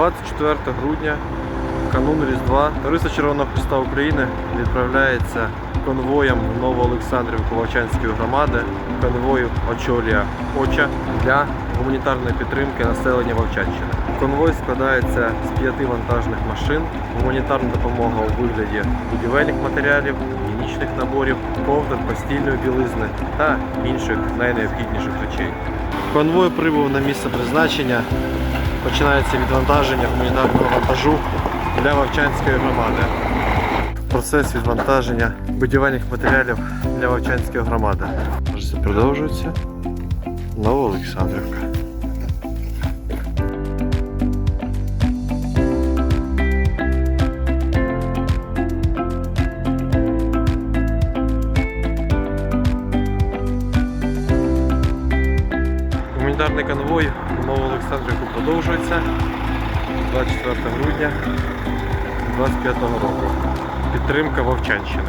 24 грудня, канун Різдва, Товариство Червоного Христа України відправляється конвоєм в Новоолександрівку Вовчанської громади. Конвою очолює ОЧА для гуманітарної підтримки населення Вовчанщини. Конвой складається з п'яти вантажних машин, гуманітарна допомога у вигляді будівельних матеріалів, гігієнічних наборів, ковдр, постільної білизни та інших найнеобхідніших речей. Конвой прибув на місце призначення. Починається відвантаження гуманітарного вантажу для Вовчанської громади. Процес відвантаження будівельних матеріалів для Вовчанської громади. Продовжується продовжується. Новоолександрівка. Гуманітарний конвой в Новоолександрівку продовжується 24 грудня 25 року. Підтримка Вовчанщини.